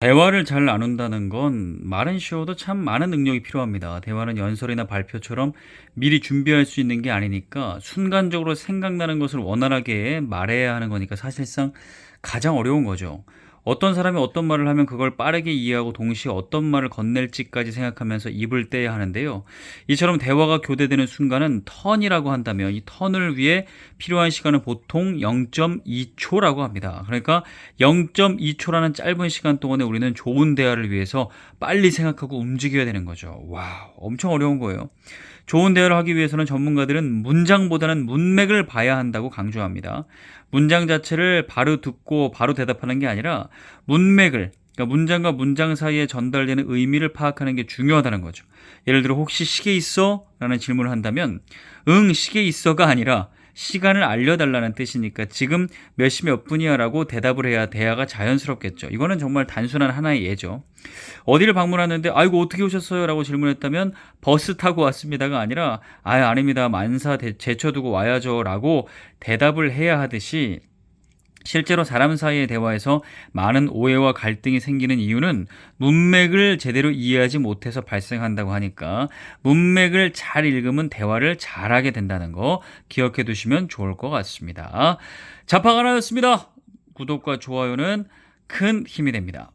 대화를 잘 나눈다는 건 말은 쉬워도 참 많은 능력이 필요합니다. 대화는 연설이나 발표처럼 미리 준비할 수 있는 게 아니니까 순간적으로 생각나는 것을 원활하게 말해야 하는 거니까 사실상 가장 어려운 거죠. 어떤 사람이 어떤 말을 하면 그걸 빠르게 이해하고 동시에 어떤 말을 건넬지까지 생각하면서 입을 떼야 하는데요. 이처럼 대화가 교대되는 순간은 턴이라고 한다면 이 턴을 위해 필요한 시간은 보통 0.2초라고 합니다. 그러니까 0.2초라는 짧은 시간 동안에 우리는 좋은 대화를 위해서 빨리 생각하고 움직여야 되는 거죠. 와, 엄청 어려운 거예요. 좋은 대화를 하기 위해서는 전문가들은 문장보다는 문맥을 봐야 한다고 강조합니다. 문장 자체를 바로 듣고 바로 대답하는 게 아니라 문맥을 그러니까 문장과 문장 사이에 전달되는 의미를 파악하는 게 중요하다는 거죠. 예를 들어 혹시 시계 있어? 라는 질문을 한다면 응 시계 있어가 아니라 시간을 알려달라는 뜻이니까 지금 몇 시 몇 분이야 라고 대답을 해야 대화가 자연스럽겠죠. 이거는 정말 단순한 하나의 예죠. 어디를 방문하는데 아이고 어떻게 오셨어요? 라고 질문했다면 버스 타고 왔습니다가 아니라 아 아닙니다. 만사 대- 제쳐두고 와야죠 라고 대답을 해야 하듯이 실제로 사람 사이의 대화에서 많은 오해와 갈등이 생기는 이유는 문맥을 제대로 이해하지 못해서 발생한다고 하니까 문맥을 잘 읽으면 대화를 잘하게 된다는 거 기억해 두시면 좋을 것 같습니다. 자파가나였습니다. 구독과 좋아요는 큰 힘이 됩니다.